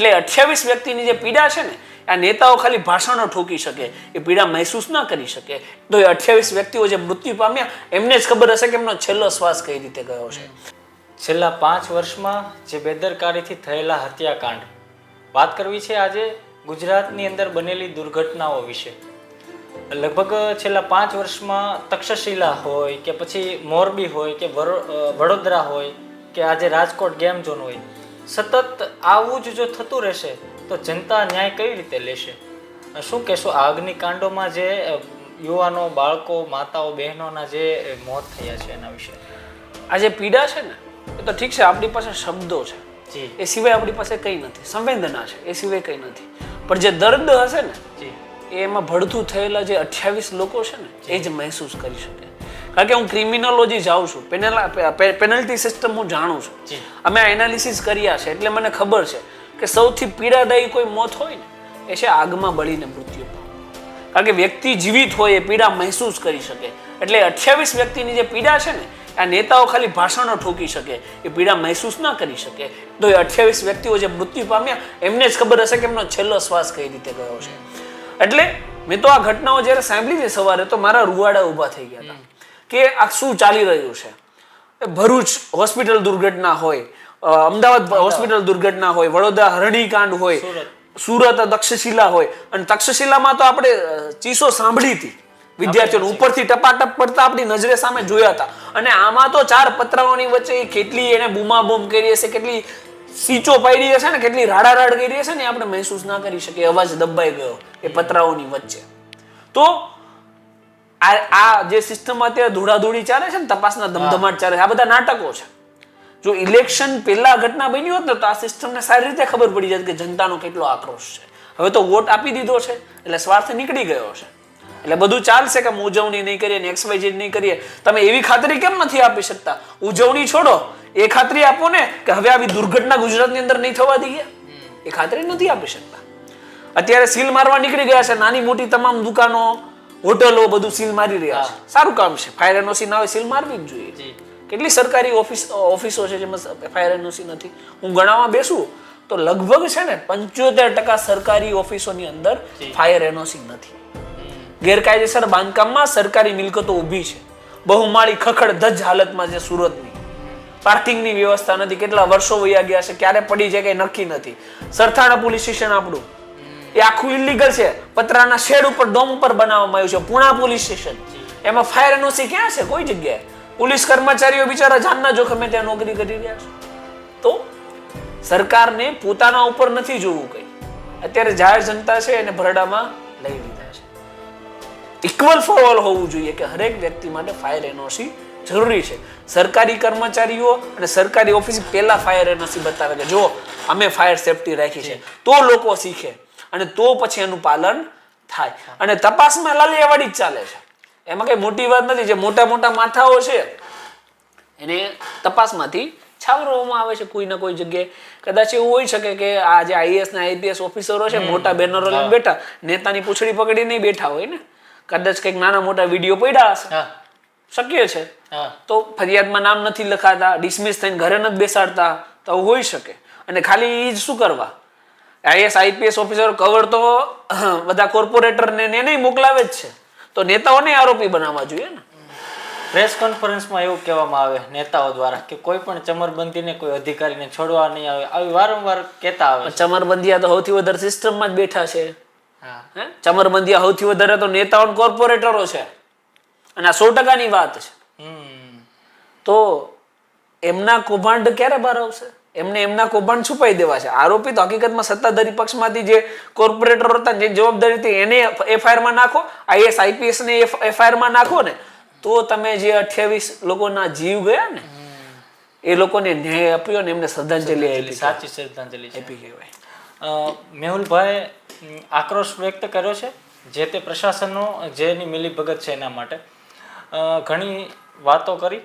એટલે અઠ્યાવીસ વ્યક્તિની જે પીડા છે ને, આ નેતાઓ ખાલી ભાષણો ઠોકી શકે, એ પીડા મહેસૂસ ના કરી શકે. તો એ અઠ્યાવીસ વ્યક્તિઓ જે મૃત્યુ પામ્યા, એમને જ ખબર હશે કે એમનો છેલ્લો શ્વાસ કઈ રીતે ગયો છે. છેલ્લા પાંચ વર્ષમાં જે બેદરકારીથી થયેલા હત્યાકાંડ, વાત કરવી છે આજે ગુજરાતની અંદર બનેલી દુર્ઘટનાઓ વિશે. લગભગ છેલ્લા પાંચ વર્ષમાં તક્ષશિલા હોય કે પછી મોરબી હોય કે વડોદરા હોય કે આજે રાજકોટ ગેમ ઝોન હોય સતત આવું જ જો થતું રહેશે તો જનતા ન્યાય કઈ રીતે લેશે? શું કહેશો? આ અગ્નિકાંડોમાં જે યુવાનો બાળકો માતાઓ બહેનોના જે મોત થયા છે એના વિશે? આ જે પીડા છે ને એ તો ઠીક છે આપણી પાસે શબ્દો છે. જી. એ સિવાય આપણી પાસે કંઈ નથી. સંવેદના છે એ સિવાય કંઈ નથી. પણ જે દર્દ હશે ને જી. એમાં ભડથું થયેલા જે અઠ્યાવીસ લોકો છે ને એ જ મહેસૂસ કરી શકે. કારણ કે હું ક્રિમિનોલોજી જાઉં છું. પેનલા પેનલ્ટી સિસ્ટમ હું જાણું છું. અમે એનાલિસિસ કર્યા છે એટલે મને ખબર છે કે સૌથી પીડાદાયી કોઈ મોત હોય ને એ છે આગમાં બળીને મૃત્યુ કારણ કે વ્યક્તિ જીવિત હોય એ પીડા મહેસૂસ કરી શકે. એટલે અઠ્યાવીસ વ્યક્તિની જે પીડા છે ને આ નેતાઓ ખાલી ભાષણો ઠોકી શકે. એ પીડા મહેસૂસ ના કરી શકે. તો એ અઠ્યાવીસ વ્યક્તિઓ જે મૃત્યુ પામ્યા એમને જ ખબર હશે કે એમનો છેલ્લો શ્વાસ કઈ રીતે ગયો છે. એટલે મેં તો આ ઘટનાઓ જ્યારે સાંભળી હતી સવારે તો મારા રૂવાડા ઊભા થઈ ગયા હતા. કે આ શું ચાલી રહ્યું છે? ભરૂચ હોસ્પિટલ દુર્ઘટના હોય અમદાવાદ હોસ્પિટલ દુર્ઘટના હોય વડોદરા હરણીકાંડ હોય સુરત. તક્ષશિલા હોય. અને તક્ષશિલામાં તો આપણે ચીસો સાંભળી હતી. વિદ્યાર્થીઓને ઉપરથી ટપાટપ પડતા આપણી નજરે સામે જોયા હતા. અને આમાં તો ચાર પતરાઓની વચ્ચે કેટલી એને બૂમાબૂમ કરી હશે કેટલી સીચો પાડી હશે ને કેટલી રાડા રાડ કરી હશે ને આપણે મહેસૂસ ના કરી શકીએ. અવાજ દબાઈ ગયો એ પતરાઓની વચ્ચે. તો આ આ જે સિસ્ટમમાં અત્યારે ધૂળાધૂળી ચાલે છે ને તપાસના ધમધમાટ ચાલે છે. આ બધા નાટકો છે. જો ઇલેક્શન પહેલા ઘટના બની હોત ને તો આ સિસ્ટમને સારી રીતે ખબર પડી જાય કે જનતાનો કેટલો આક્રોશ છે. હવે તો વોટ આપી દીધો છે એટલે સ્વાર્થ નીકળી ગયો છે. એટલે બધું ચાલશે કે ઉજવણી નહીં કરીએ નેક્સ્ટ એક્સ વાય ઝેડ નહીં કરીએ. તમે એવી ખાતરી કેમ નથી આપી શકતા? ઉજવણી છોડો. એ ખાતરી આપો ને કે હવે આવી દુર્ઘટના ગુજરાતની અંદર નહીં થવા દઈએ. એ ખાતરી નથી આપી શકતા. અત્યારે સીલ મારવા નીકળી ગયા છે. નાની મોટી તમામ દુકાનો હોટલો બધું સીલ મારી રહ્યા છે. સારું કામ છે. ફાયર એનઓસી ના હોય સીલ મારવી જ જોઈએ. કેટલી સરકારી ઓફિસ ઓફિસો છે જેમાં ફાયર એનઓસી નથી. હું ગણાવવા બેસું તો લગભગ છે ને પંચોતેર ટકા સરકારી ઓફિસોની અંદર ફાયર એનઓસી નથી. ગેરકાયદેસર બાંધકામમાં સરકારી મિલકતો ઊભી છે. બહુમાળી ખખડ ધજ હાલતમાં છે સુરતની. પાર્કિંગની વ્યવસ્થા નથી. કેટલા વર્ષો વયા ગયા છે ક્યારે પડી જાય કંઈ નક્કી નથી. સરથાણા પોલીસ સ્ટેશન આપણું. એ આખું ઇલીગલ છે. પતરાના શેડ ઉપર, ડોમ ઉપર બનાવવામાં આવ્યું છે. Puna police station. એમાં ફાયર એનઓસી ક્યાં છે? કોઈ જગ્યાએ. પોલીસ કર્મચારીઓ બિચારા જાનના જોખમે ત્યાં નોકરી કરી રહ્યા છે. તો સરકારને પોતાના ઉપર નથી જોવું કઈ. અત્યારે જાહેર જનતા છે એને ભરડામાં લઈ લીધા છે. ઇક્વલ ફોર ઓલ હોવું જોઈએ કે હરેક વ્યક્તિ માટે ફાયર એનઓસી જરૂરી છે. સરકારી કર્મચારીઓ અને સરકારી ઓફિસ પહેલા ફાયર એનઓસી બતાવે કે જો અમે ફાયર સેફટી રાખી છે. તો લોકો શીખે. અને તો પછી એનું પાલન થાય. અને તપાસમાં લાલિયાવાડી જ ચાલે છે. એમાં કઈ મોટી વાત નથી જે મોટા મોટા માથાઓ છે એને તપાસમાંથી છાવરવામાં આવે છે કોઈ ના કોઈ જગ્યાએ. કદાચ એવું હોઈ શકે કે આ જે આઈએસ ને આઈપીએસ ઓફિસરો છે મોટા બેનરો લઈને બેઠા નેતાની પૂંછડી નહીં બેઠા હોય ને. કદાચ કંઈક નાના મોટા વીડિયો પડ્યા હશે. શક્ય છે. તો ફરિયાદમાં નામ નથી લખાતા ડિસમિસ થઈને ઘરે નથી બેસાડતા તો હોઈ શકે. અને ખાલી એ જ શું કરવા? આઈએસ આઈપીએસ ઓફિસર કવર તો બધા કોર્પોરેટરને ને એને મોકલાવે જ છે. તો નેતાઓને આરોપી બનાવવા જોઈએ ને. પ્રેસ કોન્ફરન્સમાં એવું કહેવામાં આવે નેતાઓ દ્વારા કે કોઈ પણ ચમરબંધીને કોઈ અધિકારીને છોડવા નહીં આવે. આવી વારંવાર કહેતા આવે. ચમરબંધીયા તો સૌથી વધારે સિસ્ટમમાં જ બેઠા છે. ચમરબંધીયા સૌથી વધારે તો નેતાઓ કોર્પોરેટરો છે. અને આ સો ટકાની વાત છે. તો એમના કૌભાંડ ક્યારે બહાર આવશે? એમને એમના કૌભાંડ છુપાઈ દેવા છે. આરોપી તો હકીકતમાં સત્તાધારી પક્ષમાંથી જે કોર્પોરેટર હતા જે જવાબદારી હતી એને એફઆઈઆરમાં નાખો આઈએસ આઈપીએસ ને એફઆઈઆરમાં નાખો ને તો તમે જે અઠ્યાવીસ લોકોના જીવ ગયા ને એ લોકોને ન્યાય આપ્યો ને એમને શ્રદ્ધાંજલિ આપી સાચી શ્રદ્ધાંજલિ આપી કહેવાય. મેહુલભાઈ આક્રોશ વ્યક્ત કર્યો છે જે તે પ્રશાસનનો જેની મિલીભગત છે એના માટે. ઘણી વાતો કરી.